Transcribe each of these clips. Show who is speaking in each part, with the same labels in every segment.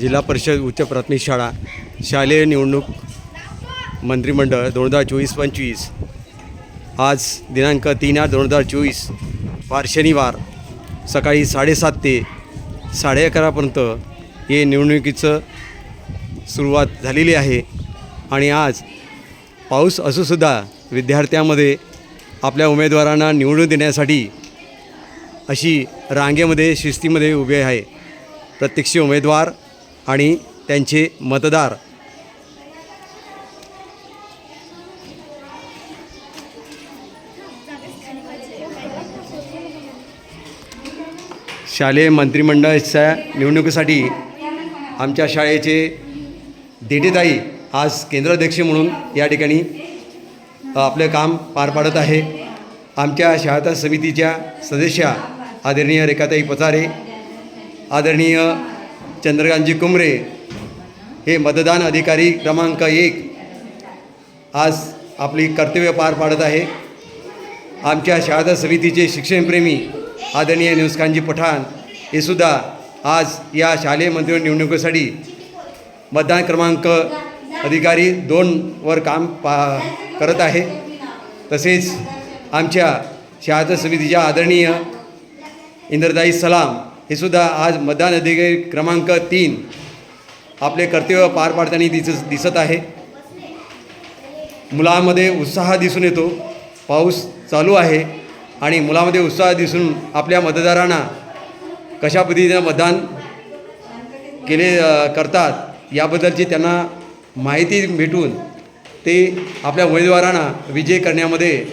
Speaker 1: जिल्हा परिषद उच्च प्राथमिक शाळा शालेय निवडणूक मंत्रिमंडळ दोन हजार चोवीस पंचवीस. आज दिनांक तीन आठ दोन हजार चोवीस वार शनिवार सकाळी साडेसात ते साडे अकरापर्यंत हे निवडणुकीचं सुरुवात झालेली आहे. आणि आज पाऊस असूनसुद्धा विद्यार्थ्यांमध्ये आपल्या उमेदवारांना निवडून देण्यासाठी अशी रांगेमध्ये शिस्तीमध्ये उभे आहे. प्रत्यक्ष उमेदवार आणि त्यांचे मतदार. शालेय मंत्रिमंडळाच्या निवडणुकीसाठी आमच्या शाळेचे देटेताई आज केंद्राध्यक्ष म्हणून या ठिकाणी आपलं काम पार पाडत आहे. आमच्या शाळा समितीच्या सदस्या आदरणीय रेखाताई पचारे आदरणीय चंद्रकांतजी कुमरे हे मतदान अधिकारी क्रमांक एक आज आपली कर्तव्य पार पाडत आहे. आमच्या शारदा समितीचे शिक्षणप्रेमी आदरणीय न्यूजखानजी पठाण हे सुद्धा आज या शालेय मंत्री निवडणुकीसाठी मतदान क्रमांक अधिकारी दोनवर काम पा करत आहे. तसेच आमच्या शारदा समितीच्या आदरणीय इंद्रदाई सलाम हे सुद्धा आज मतदान अधिकारी क्रमांक तीन आपले कर्तव्य पार पाडताना दिस दिसत आहे. मुलांमध्ये उत्साह दिसून येतो. पाऊस चालू आहे आणि मुलामध्ये उत्साह दिसून आपल्या मतदारांना कशा पद्धतीनं मतदान केले करतात याबद्दलची त्यांना माहिती भेटून ते आपल्या उमेदवारांना विजय करण्यामध्ये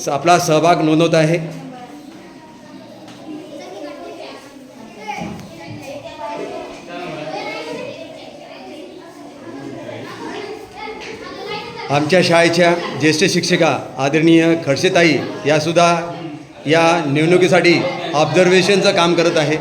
Speaker 1: स- आपला सहभाग नोंदवत आहे. आमच्या शाळेच्या ज्येष्ठ शिक्षिका आदरणीय खडसेताई यासुद्धा या निवडणुकीसाठी ऑब्झर्वेशनचं काम करत आहे.